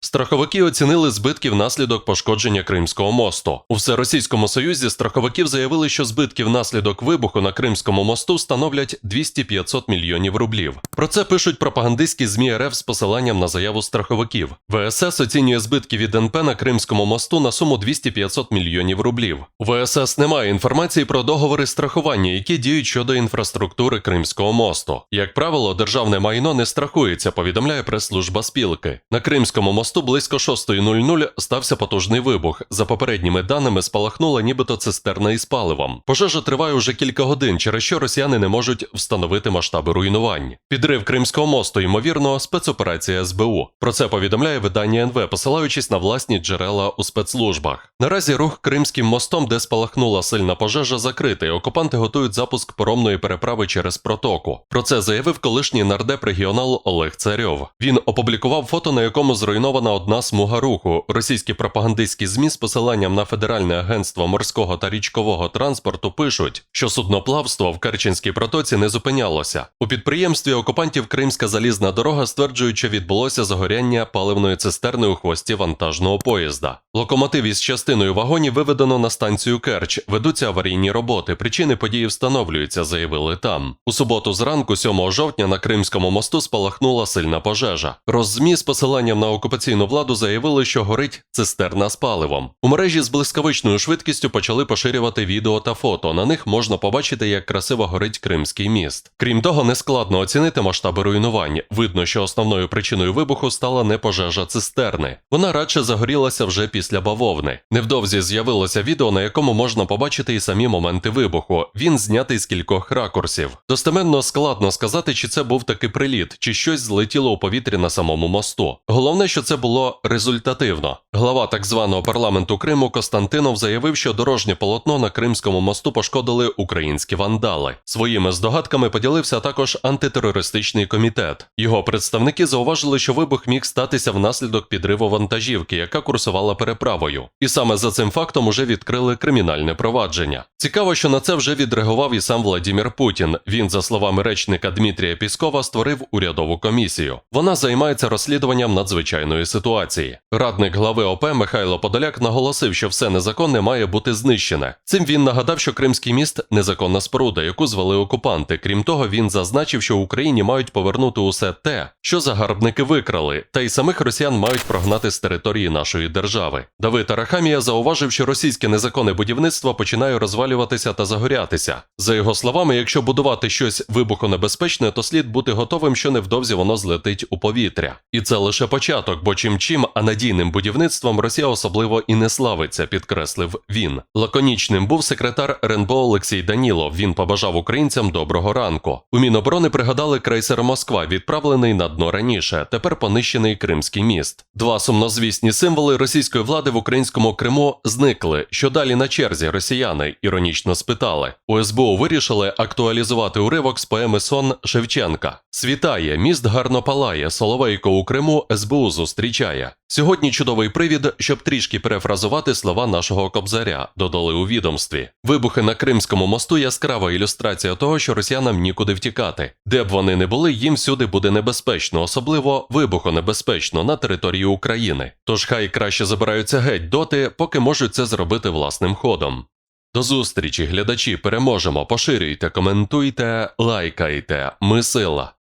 Страховики оцінили збитки внаслідок пошкодження Кримського мосту. У Всеросійському Союзі страховиків заявили, що збитки внаслідок вибуху на Кримському мосту становлять 200-500 мільйонів рублів. Про це пишуть пропагандистські ЗМІ РФ з посиланням на заяву страховиків. ВСС оцінює збитки від НП на Кримському мосту на суму 200-500 мільйонів рублів. У ВСС немає інформації про договори страхування, які діють щодо інфраструктури Кримського мосту. Як правило, державне майно не страхується, повідомляє прес-служба спілки. На Кримському мосту близько 6.00 стався потужний вибух. За попередніми даними спалахнула нібито цистерна із паливом. Пожежа триває уже кілька годин, через що росіяни не можуть встановити масштаби руйнувань. Підрив Кримського мосту, ймовірно, спецоперація СБУ. Про це повідомляє видання НВ, посилаючись на власні джерела у спецслужбах. Наразі рух Кримським мостом, де спалахнула сильна пожежа, закритий. Окупанти готують запуск поромної переправи через протоку. Про це заявив колишній нардеп регіонал Олег Царьов. Він опублікував фото, на якому зруйнована одна смуга руху. Російські пропагандистські змі з посиланням на Федеральне агентство морського та річкового транспорту пишуть, що судноплавство в Керченській протоці не зупинялося. У підприємстві окупантів Кримська залізна дорога стверджують, що відбулося загоряння паливної цистерни у хвості вантажного поїзда. Локомотив із частиною вагонів виведено на станцію Керч. Ведуться аварійні роботи. Причини події встановлюються, заявили там. У суботу зранку, 7 жовтня, на Кримському мосту спалахнула сильна пожежа. Роззмі з посиланням на окупаційну владу заявили, що горить цистерна з паливом. У мережі з блискавичною швидкістю почали поширювати відео та фото. На них можна побачити, як красиво горить Кримський міст. Крім того, нескладно оцінити масштаби руйнувань. Видно, що основною причиною вибуху стала не пожежа цистерни. Вона радше загорілася вже після бавовни. Невдовзі з'явилося відео, на якому можна побачити і самі моменти вибуху. Він знятий з кількох ракурсів. Достеменно складно сказати, чи це був таки приліт, чи щось злетіло у повітрі на самому мосту. Головне, що це було результативно. Глава так званого парламенту Криму Костантинов заявив, що дорожнє полотно на Кримському мосту пошкодили українські вандали. Своїми здогадками поділився також антитерористичний комітет. Його представники зауважили, що вибух міг статися внаслідок підриву вантажівки, яка курсувала переправою. І саме за цим фактом уже відкрили кримінальне провадження. Цікаво, що на це вже відреагував і сам Владімір Путін. Він, за словами речника Дмитрія Піскова, створив урядову комісію. Вона займається розслідуванням надзвичайної ситуації. Радник глави ОП Михайло Подоляк наголосив, що все незаконне має бути знищене. Цим він нагадав, що Кримський міст незаконна споруда, яку звели окупанти. Крім того, він зазначив, що Україні мають повернути усе те, що загарбники викрали, та й самих росіян мають прогнати з території нашої держави. Давид Арахамія зауважив, що російське незаконне будівництво починає розвалюватися та загорятися. За його словами, якщо будувати щось вибухонебезпечне, то слід бути готовим, що невдовзі воно злетить у повітря. І це лише початок, бо чим чим, а надійним будівництвом Росія особливо і не славиться, підкреслив він. Лаконічним був секретар РНБО Олексій Данілов. Він побажав українцям доброго ранку. У Міноборони пригадали крейсер Москва, відправлений на дно раніше. Тепер понищений Кримський міст. Два сумнозвісні символи російської влади в українському Криму зникли. Що далі на черзі росіяни? Іронічно спитали. У СБУ вирішили актуалізувати уривок з поеми Сон Шевченка. Світає, міст гарно палає, Соловейко у Криму СБУ зустрічає. Сьогодні чудовий привід, щоб трішки перефразувати слова нашого кобзаря, додали у відомстві. Вибухи на Кримському мосту яскрава ілюстрація того, що росіянам нікуди втікати. Де б вони не були, їм всюди буде небезпечно, особливо вибухонебезпечно на території України. Тож хай краще забираються геть доти, поки можуть це зробити власним ходом. До зустрічі, глядачі, переможемо, поширюйте, коментуйте, лайкайте. Ми сила.